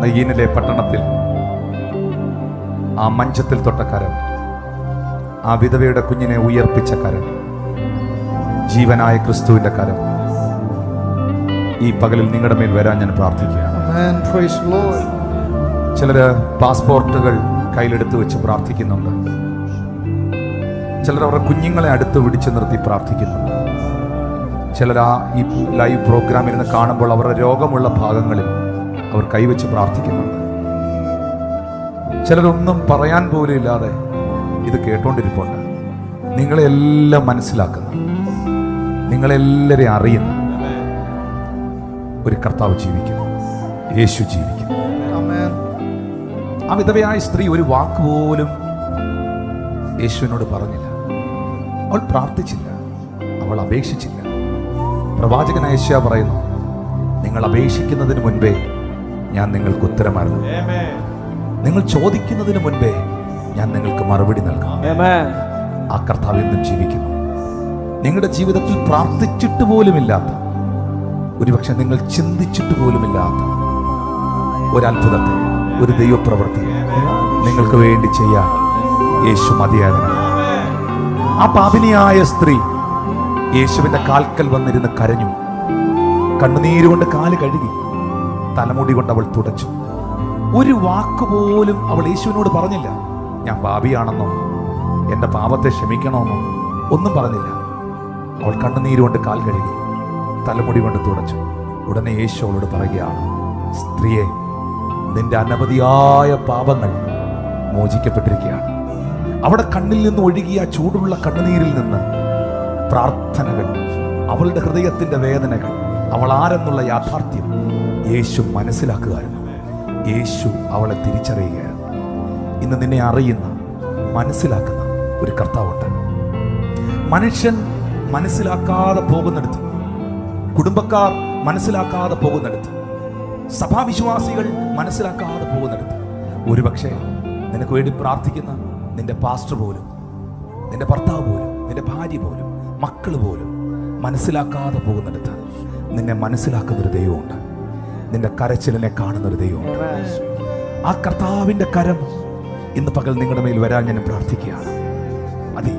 നയ്യീനിലെ പട്ടണത്തിൽ ആ മഞ്ചത്തിൽ തൊട്ട കരം ആ വിധവയുടെ കുഞ്ഞിനെ ഉയർപ്പിച്ച കരം ജീവനായ ക്രിസ്തുവിന്റെ കരം. ഈ പകലിൽ നിങ്ങളുടെ മേൽ വരാൻ ഞാൻ പ്രാർത്ഥിക്കുകയാണ്. ചിലര് പാസ്പോർട്ടുകൾ കയ്യിലെടുത്ത് വെച്ച് പ്രാർത്ഥിക്കുന്നുണ്ട്. ചിലർ അവരുടെ കുഞ്ഞുങ്ങളെ അടുത്ത് പിടിച്ചു നിർത്തി പ്രാർത്ഥിക്കുന്നുണ്ട്. ചിലർ ആ ഈ ലൈവ് പ്രോഗ്രാമിൽ നിന്ന് കാണുമ്പോൾ അവരുടെ രോഗമുള്ള ഭാഗങ്ങളിൽ അവർ കൈവച്ച് പ്രാർത്ഥിക്കുന്നുണ്ട്. ചിലരൊന്നും പറയാൻ പോലും ഇല്ലാതെ ഇത് കേട്ടോണ്ടിരിപ്പുണ്ട്. നിങ്ങളെല്ലാം മനസ്സിലാക്കുന്ന. നിങ്ങളെല്ലാവരെയും അറിയുന്ന. ഒരു കർത്താവ് ജീവിക്കുന്നു. യേശു ജീവിക്കുന്നു. ആ വിധവയായ സ്ത്രീ ഒരു വാക്ക് പോലും യേശുവിനോട് പറഞ്ഞില്ല. അവൾ പ്രാർത്ഥിച്ചില്ല. അവൾ അപേക്ഷിച്ചില്ല. പ്രവാചകൻ യേശയ പറയുന്നു നിങ്ങൾ അപേക്ഷിക്കുന്നതിന് മുൻപേ ഞാൻ നിങ്ങൾക്ക് ഉത്തരമായിരുന്നു നിങ്ങൾ ചോദിക്കുന്നതിന് മുൻപേ ഞാൻ നിങ്ങൾക്ക് മറുപടി നൽകാം. ആ കർത്താവ് എന്നും ജീവിക്കുന്നു. നിങ്ങളുടെ ജീവിതത്തിൽ പ്രാർത്ഥിച്ചിട്ട് പോലുമില്ലാത്ത ഒരുപക്ഷെ നിങ്ങൾ ചിന്തിച്ചിട്ട് പോലുമില്ലാത്ത ഒരത്ഭുതത്തെ ഒരു ദൈവപ്രവൃത്തി നിങ്ങൾക്ക് വേണ്ടി ചെയ്യാൻ യേശു മതിയാകണം. ആ പാപിനിയായ സ്ത്രീ യേശുവിന്റെ കാൽക്കൽ വന്നിരുന്ന് കരഞ്ഞു. കണ്ണുനീരുകൊണ്ട് കാൽ കഴുകി. തലമുടി കൊണ്ട് അവൾ തുടച്ചു. ഒരു വാക്ക് പോലും അവൾ യേശുവിനോട് പറഞ്ഞില്ല. ഞാൻ പാപിയാണെന്നോ? എന്റെ പാപത്തെ ക്ഷമിക്കണമെന്നോ ഒന്നും പറഞ്ഞില്ല. അവൾ കണ്ണുനീരുകൊണ്ട് കാൽ കഴുകി തലമുടി കൊണ്ട് തുടച്ചു. ഉടനെ യേശു അവളോട് പറയുകയാണ് സ്ത്രീയെ നിന്റെ അനവധിയായ പാപങ്ങൾ മോചിക്കപ്പെട്ടിരിക്കുകയാണ്. അവിടെ കണ്ണിൽ നിന്ന് ഒഴുകിയ ചൂടുള്ള കണ്ണുനീരിൽ നിന്ന് പ്രാർത്ഥനകൾ അവളുടെ ഹൃദയത്തിന്റെ വേദനകൾ അവൾ ആരെന്നുള്ള യാഥാർത്ഥ്യം യേശു മനസ്സിലാക്കുകയായിരുന്നു. യേശു അവളെ തിരിച്ചറിയുകയായിരുന്നു. ഇന്ന് നിന്നെ അറിയുന്ന മനസ്സിലാക്കുന്ന ഒരു കർത്താവുണ്ട്. മനുഷ്യൻ മനസ്സിലാക്കാതെ പോകുന്നിടത്ത് കുടുംബക്കാർ മനസ്സിലാക്കാതെ പോകുന്നിടത്ത് സഭാവിശ്വാസികൾ മനസ്സിലാക്കാതെ പോകുന്നിടത്ത് ഒരുപക്ഷെ നിനക്ക് വേണ്ടി പ്രാർത്ഥിക്കുന്ന നിന്റെ പാസ്റ്റർ പോലും നിന്റെ ഭർത്താവ് പോലും നിന്റെ ഭാര്യ പോലും മക്കൾ പോലും മനസ്സിലാക്കാതെ പോകുന്നിടത്ത് നിന്നെ മനസ്സിലാക്കുന്നൊരു ദൈവമുണ്ട്. നിന്റെ കരച്ചിലിനെ കാണുന്നൊരു ദൈവമുണ്ട്. ആ കർത്താവിന്റെ കരം ഇന്ന് പകൽ നിങ്ങളുടെ മേൽ വരാൻ ഞാൻ പ്രാർത്ഥിക്കുകയാണ്. മതി.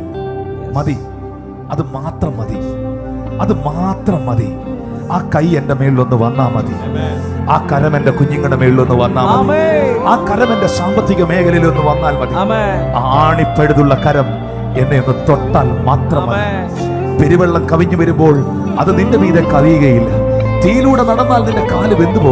മതി. അത് മാത്രം മതി. അത് മാത്രം മതി. ആ കൈ എന്റെ മേളിലൊന്ന് വന്നാ മതി. ആ കരം എന്റെ കുഞ്ഞുങ്ങളുടെ മേളിലൊന്ന് വന്നാ മതി. ആ കരം എന്റെ സാമ്പത്തിക മേഖലയിൽ ഒന്ന് വന്നാൽ മതി. ആ ആണിപ്പഴുതുള്ള കരം എന്നെ ഒന്ന് തൊട്ടാൽ മാത്രം മതി. പെരുവെള്ളം കവിഞ്ഞു വരുമ്പോൾ അത് നിന്റെ മീതെ കവിയുകയില്ല. തീയിലൂടെ നടന്നാൽ നിന്റെ കാൽ വെന്തു പോകും